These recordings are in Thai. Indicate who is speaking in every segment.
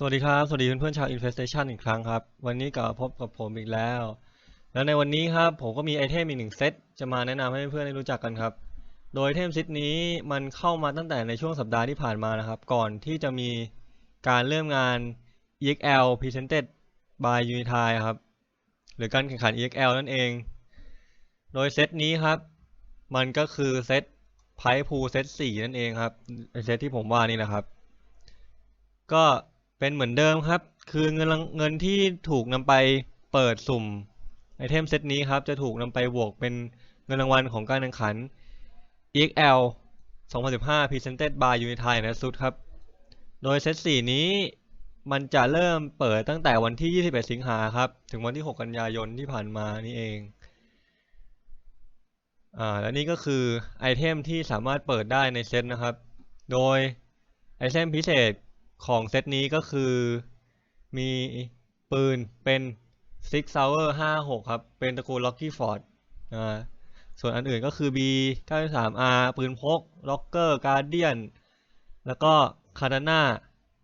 Speaker 1: สวัสดีครับ สวัสดีเพื่อนๆชาว Infestation อีกครั้งครับ วันนี้ก็พบกับผมอีกแล้ว แล้วในวันนี้ครับผมก็มีไอเทมอีกหนึ่งเซตจะมาแนะนำให้เพื่อนๆได้รู้จักกันครับ โดยไอเทมเซตนี้มันเข้ามาตั้งแต่ในช่วงสัปดาห์ที่ผ่านมานะครับ ก่อนที่จะมีการเริ่มงาน EXL Presented by Unity ครับ หรือการแข่งขัน EXL นั่นเอง โดยเซตนี้ครับ มันก็คือเซตไพ่พูเซต4นั่นเองครับเซตที่ผมว่านี่นะครับ ก็ เป็นเหมือนเดิมครับ คือเงินเงินที่ถูกนำไปเปิดสุ่มไอเทมเซตนี้ครับ จะถูกนำไปบวกเป็นเงินรางวัลของการแข่งขัน EXL 2015 Presented by Unity นะสุดครับ โดยเซต4นี้มันจะเริ่มเปิดตั้งแต่วันที่ 21 สิงหาครับ ถึงวันที่ 6 กันยายนที่ผ่านมานี่เอง อ่า และนี่ก็คือไอเทมที่สามารถเปิดได้ในเซตนะครับ โดยไอเทมพิเศษ ของเซตนี้ก็คือมีปืนเป็น Six Sauer 56ครับ เป็นตระกูล Rocky Ford อ่าส่วนอันอื่นก็คือ B 93R ปืนพก Locker Guardian แล้วก็ Katana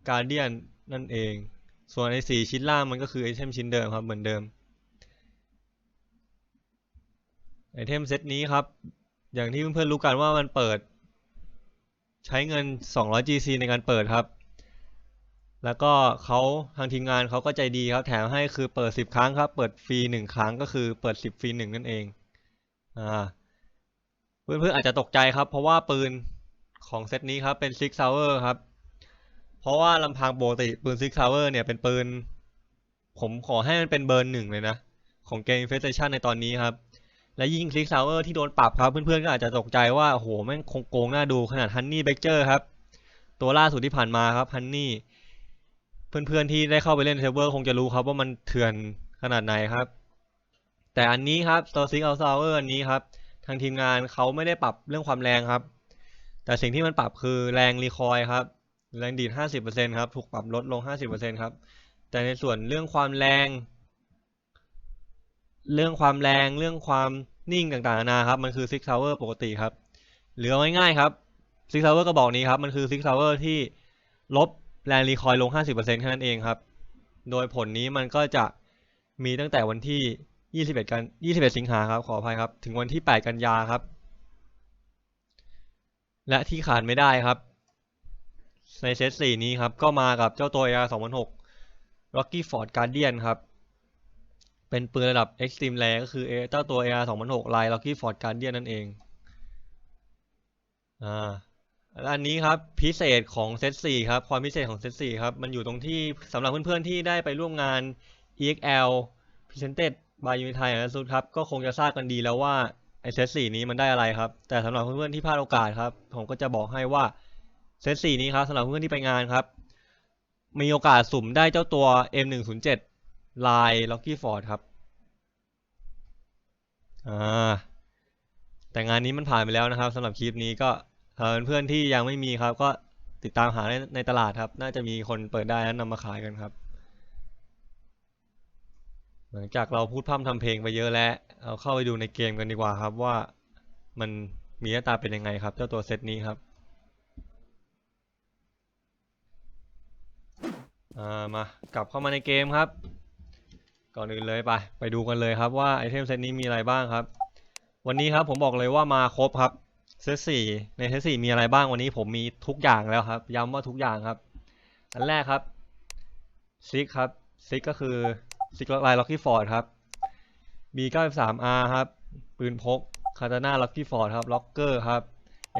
Speaker 1: Guardian นั่นเอง ส่วนไอ้สี่ชิ้นล่างมันก็คือไอเทมชิ้นเดิมครับเหมือนเดิมไอเทมเซตนี้ครับ อย่างที่เพื่อนๆรู้กันว่ามันเปิด ใช้เงิน 200 GC ในการเปิดครับ แล้วก็เขาทางทีมงานเขาก็ใจดีครับแถมให้คือเปิด 10 ครั้งครับ เปิดฟรี 1 ครั้งก็คือเปิด 10 ฟรี 1 นั่นเองอ่าเพื่อนๆอาจจะตกใจครับ เพราะว่าปืนของเซตนี้ครับเป็น Six Sauer ครับ เพราะว่าลำพังปกติปืน Six Sauer เนี่ยเป็นปืน ผมขอให้มันเป็นเบอร์หนึ่งเลยนะ ของเกม Infestation ในตอนนี้ครับ และยิ่ง Six Sauer ที่โดนปรับครับ เพื่อนๆก็อาจจะตกใจว่าโอ้โหแม่งคงโกงน่าดูขนาด Honey Badger ครับ ตัวล่าสุดที่ผ่านมาครับ Honey เพื่อนๆที่ได้เข้าไปเล่นเซิร์ฟเวอร์คงจะรู้ครับว่ามันเถื่อนขนาดไหนครับ แต่อันนี้ครับ Star Six Out Sauer อันนี้ครับ ทางทีมงานเขาไม่ได้ปรับเรื่องความแรงครับ แต่สิ่งที่มันปรับคือแรงรีคอยครับแรงดีด 50%ครับ ถูกปรับลดลง 50%ครับ แต่ในส่วนเรื่องความแรง เรื่องความแรง เรื่องความนิ่งต่างๆนานาครับ มันคือ Six Tower ปกติครับหรือง่ายๆครับ Six Tower กระบอกนี้ครับ มันคือ Six Tower ที่ลบ แรงรีคอยล์ลง 50%แค่นั้นเองครับ โดยผลนี้มันก็จะมีตั้งแต่วันที่ 21 กัน 21 สิงหาครับ ขออภัยครับ ถึงวันที่ 8 กันยาครับ และที่ขาดไม่ได้ครับ ในเซตสี่นี้ครับ ก็มากับเจ้าตัว AR 2006 Rocky Ford Guardian ครับ เป็นปืนระดับ Extreme Rare ก็คือเจ้าตัว AR 2006ลาย Rocky Ford Guardian นั่นเอง อ่า อันนี้ครับพิเศษของเซต4ครับความพิเศษของเซต4ครับมันอยู่ตรงที่สำหรับเพื่อนๆที่ได้ไปร่วมงาน EXL Presented by Unity นะสุดครับก็คงจะทราบกันดีแล้วว่าไอเซต4นี้มันได้อะไรครับ แต่สำหรับเพื่อนๆที่พลาดโอกาสครับผมก็จะบอกให้ว่าเซต4นี้ครับสำหรับเพื่อนๆที่ไปงานครับ มีโอกาสสุ่มได้เจ้าตัว M107 ลาย Rocky Ford ครับอ่าแต่งานนี้มันผ่านไปแล้วนะครับสำหรับคลิปนี้ก็ เอ่อเพื่อนที่ยังไม่มีครับ ก็ติดตามหาในในตลาดครับ น่าจะมีคนเปิดได้แล้วนำมาขายกันครับ หลังจากเราพูดพร่ำทำเพลงไปเยอะแล้ว เอาเข้าไปดูในเกมกันดีกว่าครับว่ามันมีหน้าตาเป็นยังไงครับ เจ้าตัวเซตนี้ครับอ่ามากลับเข้ามาในเกมครับ ก่อนอื่นเลยไป ไปดูกันเลยครับว่าไอเทมเซตนี้มีอะไรบ้างครับ วันนี้ครับผมบอกเลยว่ามาครบครับ เซตสี่ในเซตสี่มีอะไรบ้างวันนี้ผมมีทุกอย่างแล้วครับ ย้ำว่าทุกอย่างครับ อันแรกครับซิกครับซิกก็คือซิกไลน์ล็อกกี้ฟอร์ดครับ B93R ครับ ปืนพกคาตาน่าล็อกกี้ฟอร์ดครับล็อกเกอร์ครับ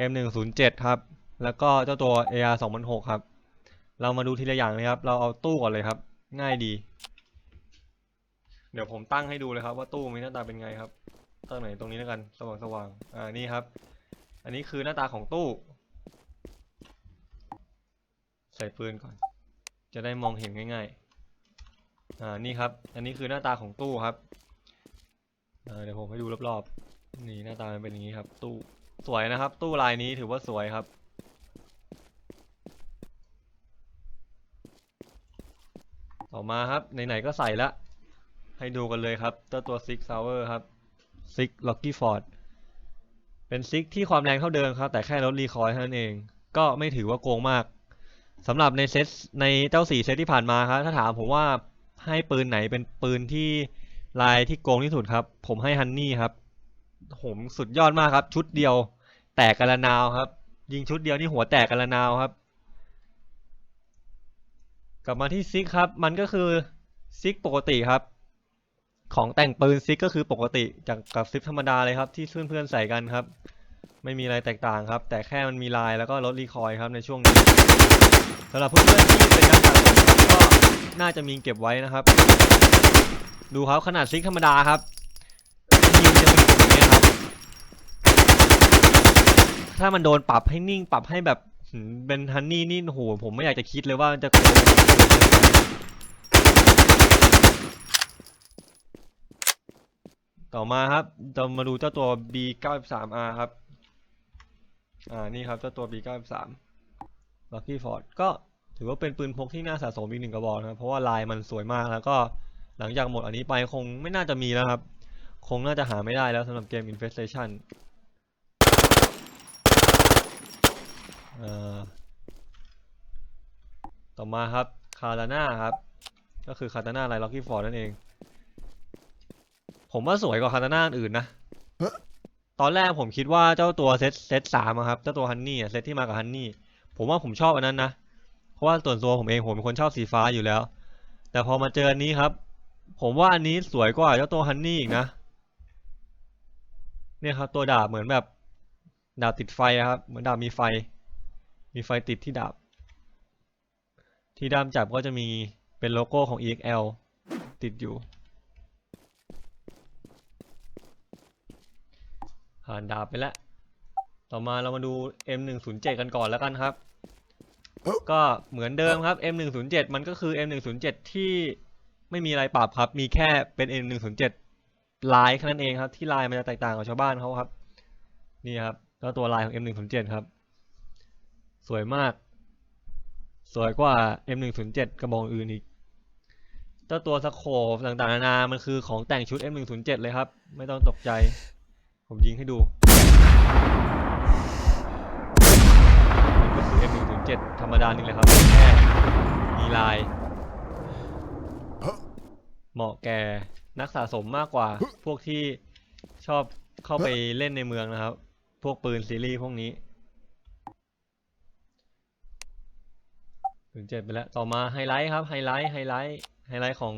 Speaker 1: M107 ครับ แล้วก็เจ้าตัว AR 2006ครับ เรามาดูทีละอย่างเลยครับ เราเอาตู้ก่อนเลยครับ ง่ายดี เดี๋ยวผมตั้งให้ดูเลยครับว่าตู้มีหน้าตาเป็นไงครับตั้งไหนตรงนี้แล้วกัน สว่างสว่างๆอ่านี่ครับ อันนี้คือหน้าตาของตู้ ใส่ปืนก่อน จะได้มองเห็นง่ายๆ อ่า นี่ครับ อันนี้คือหน้าตาของตู้ครับ เดี๋ยวผมให้ดูรอบๆ นี่หน้าตามันเป็นอย่างนี้ครับ ตู้ สวยนะครับ ตู้ลายนี้ถือว่าสวยครับ ต่อมาครับ ไหนๆ ก็ใส่ละ ให้ดูกันเลยครับเจ้าตัว Six Sauer ครับ Six Rocky Ford เป็นซิกที่ความแรงเท่าเดิมครับ แต่แค่ลดรีคอยล์เท่านั้นเอง ก็ไม่ถือว่าโกงมากสำหรับในเซตในเจ้าสี่เซตที่ผ่านมาครับ ถ้าถามผมว่าให้ปืนไหนเป็นปืนที่ลายที่โกงที่สุดครับ ผมให้ฮันนี่ครับผมสุดยอดมากครับ ชุดเดียว แตกกันละนาวครับ ยิงชุดเดียวนี่หัวแตกกันละนาวครับ กลับมาที่ซิกครับ มันก็คือซิกปกติครับ ของแต่งปืนซิกก็คือปกติจากกับซิกธรรมดาเลยครับ ที่เพื่อนๆใส่กันครับ ไม่มีอะไรแตกต่างครับ แต่แค่มันมีลายแล้วก็ลดรีคอยครับในช่วงนี้สำหรับเพื่อนๆที่เป็นนักสะสมครับก็น่าจะมีเก็บไว้นะครับ ดูครับขนาดซิกธรรมดาครับยิงจะเป็นอย่างนี้ครับ ถ้ามันโดนปรับให้นิ่งปรับให้แบบเป็นฮันนี่นี่โอ้โหผมไม่อยากจะคิดเลยว่ามันจะโกง ต่อมาครับเรามาดูเจ้าตัว B93R ครับ อ่า นี่ครับเจ้าตัว B93 Lucky Ford ก็ถือว่าเป็นปืนพกที่น่าสะสมอีกหนึ่งกระบอกนะครับ เพราะว่าลายมันสวยมากแล้วก็หลังจากหมดอันนี้ไปคงไม่น่าจะมีแล้วครับ คงน่าจะหาไม่ได้แล้วสำหรับเกม Infestation ต่อมาครับคาร์ตาน่าครับ ก็คือคาร์ตาน่าลล็อกกี้ฟอร์ดนั่นเอง ผมว่าสวยกว่าคาตาน่าอื่นนะ ตอนแรกผมคิดว่าเจ้าตัวเซตเซตสามอะครับ เจ้าตัวฮันนี่อะเซตที่มากับฮันนี่ ผมว่าผมชอบอันนั้นนะ เพราะว่าส่วนตัวผมเองผมเป็นคนชอบสีฟ้าอยู่แล้ว แต่พอมาเจออันนี้ครับ ผมว่าอันนี้สวยกว่าเจ้าตัวฮันนี่อีกนะ เนี่ยครับตัวดาบเหมือนแบบดาบติดไฟอะครับ เหมือนดาบมีไฟ มีไฟติดที่ดาบ ที่ด้ามจับก็จะมีเป็นโลโก้ของ EXL ติดอยู่ ผ่านดาบไปแล้ว ต่อมาเรามาดู M107 กันก่อนแล้วกันครับ ก็เหมือนเดิมครับ M107 มันก็คือ M107 ที่ไม่มีอะไรปรับครับ มีแค่เป็น M107 ลายแค่นั้นเองครับ ที่ลายมันจะแตกต่างกับชาวบ้านเขาครับ นี่ครับแล้วตัวลายของ M107 ครับ สวยมาก สวยกว่า M107 กระบอกอื่นอีกเจ้าตัวสโคปต่างๆนานา มันคือของแต่งชุด M107 เลยครับ ไม่ต้องตกใจ ผมยิงให้ดูนี่ก็คือ M107 ธรรมดานี่แหละครับแค่มีลาย เหมาะแก่นักสะสมมากกว่า พวกที่ชอบเข้าไปเล่นในเมืองนะครับ พวกปืนซีรีส์พวกนี้ถึงเจ็ดไปแล้ว ต่อมาไฮไลท์ครับ ไฮไลท์ ไฮไลท์ ไฮไลท์ของ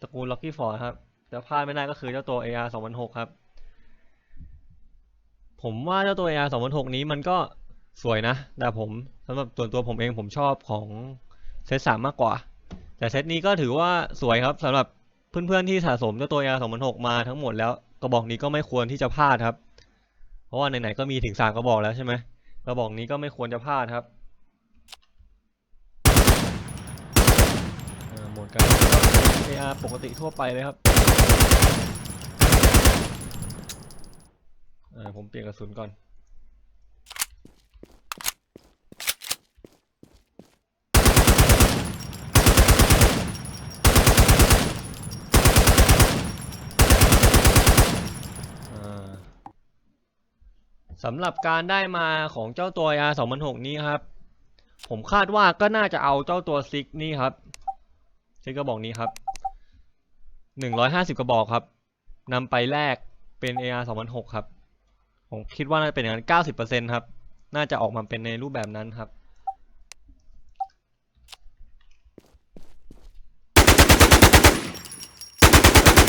Speaker 1: ตระกูล Lucky Ford ครับ จะพลาดไม่ได้ก็คือเจ้าตัว AR 2006 ครับ ผมว่าเจ้าตัว AR 2006นี้มันก็สวยนะ แต่ผมสำหรับส่วนตัวผมเองผมชอบของเซต3มากกว่า แต่เซตนี้ก็ถือว่าสวยครับสำหรับเพื่อนๆที่สะสมเจ้าตัว AR 2006มาทั้งหมดแล้วกระบอกนี้ก็ไม่ควรที่จะพลาดครับ เพราะว่าไหนๆก็มีถึงสามกระบอกแล้วใช่ไหมกระบอกนี้ก็ไม่ควรจะพลาดครับหมดการ AR ปกติทั่วไปเลยครับ อ่าผมเปลี่ยนกระสุนก่อนสำหรับการได้มาของเจ้าตัว AR 2006นี้ครับ ผมคาดว่าก็น่าจะเอาเจ้าตัวซิกนี่ครับซิกกระบอกนี้ครับ150 กระบอกครับนำไปแลกเป็น AR 2006ครับ ผมคิดว่าน่าจะเป็นอย่างนั้น90%ครับ น่าจะออกมาเป็นในรูปแบบนั้นครับ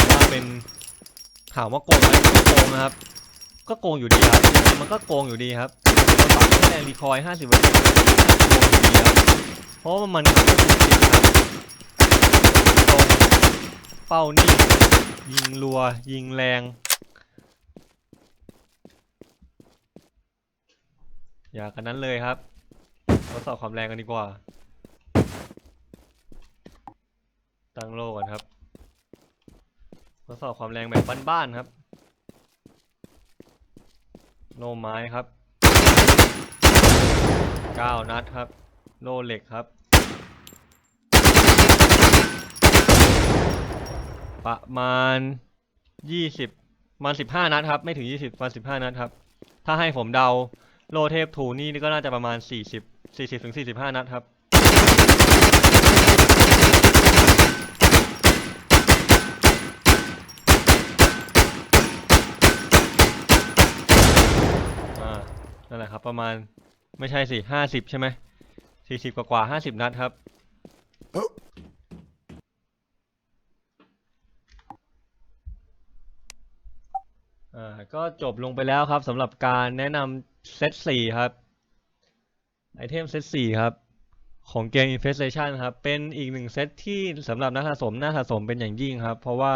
Speaker 1: ว่าเป็นถามว่าโกงไหมก็โกงนะครับ ก็โกงอยู่ดีครับยังไงมันก็โกงอยู่ดีครับเราปรับให้แรงรีคอยล์50%โกงอยู่ดีครับเพราะว่ามันก็ถูกติดครับตรงเป้านิ่ยิงรัวยิงแรง อย่ากันนั้นเลยครับทดสอบความแรงกันดีกว่า ตั้งโลก่อนครับทดสอบความแรงแบบบ้านๆครับ โลไม้ครับ9นัดครับ โลเหล็กครับ ประมาณ20มัน15นัดครับ ไม่ถึง20มัน15นัดครับ ถ้าให้ผมเดา โลเทพถูนี่ก็น่าจะประมาณสี่สิบสี่สิบถึงสี่สิบห้านัดครับ อ่า นั่นแหละครับประมาณไม่ใช่สิห้าสิบใช่ไหมสี่สิบกว่าห้าสิบนัดครับ อ่าก็จบลงไปแล้วครับสำหรับการแนะนำเซตสี่ครับไอเทมเซตสี่ครับ ของเกม Infestation ครับ เป็นอีกหนึ่งเซตที่สำหรับนักสะสมน่าสะสมเป็นอย่างยิ่งครับ เพราะว่า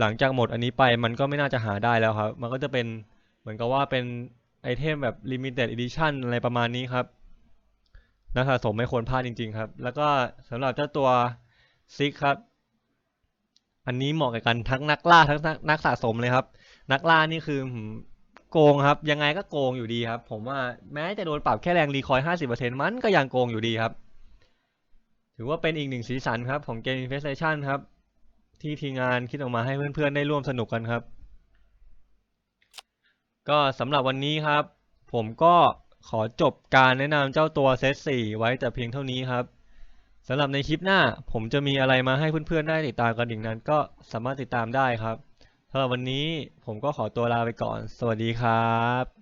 Speaker 1: หลังจากหมดอันนี้ไปมันก็ไม่น่าจะหาได้แล้วครับ มันก็จะเป็นเหมือนกับว่าเป็นไอเทมแบบ Limited Edition อะไรประมาณนี้ครับนักสะสมไม่ควรพลาดจริง ๆ ครับ แล้วก็สำหรับเจ้าตัวซิกครับ อันนี้เหมาะกับกันทั้งนักล่าทั้งนักสะสมเลยครับ นักล่านี่คือโกงครับ ยังไงก็โกงอยู่ดีครับ ผมว่าแม้จะโดนปรับแค่แรงรีคอยล์50%มันก็ยังโกงอยู่ดีครับ ถือว่าเป็นอีกหนึ่งสีสันครับ ของเกม Infestation ครับ ที่ทีงานคิดออกมาให้เพื่อนๆ ได้ร่วมสนุกกันครับ ก็สำหรับวันนี้ครับ ผมก็ขอจบการแนะนำเจ้าตัวเซต4ไว้แต่เพียงเท่านี้ครับสำหรับในคลิปหน้า ผมจะมีอะไรมาให้เพื่อนๆได้ติดตามกันอีกนั้น ก็สามารถติดตามได้ครับ สำหรับวันนี้ผมก็ขอตัวลาไปก่อน สวัสดีครับ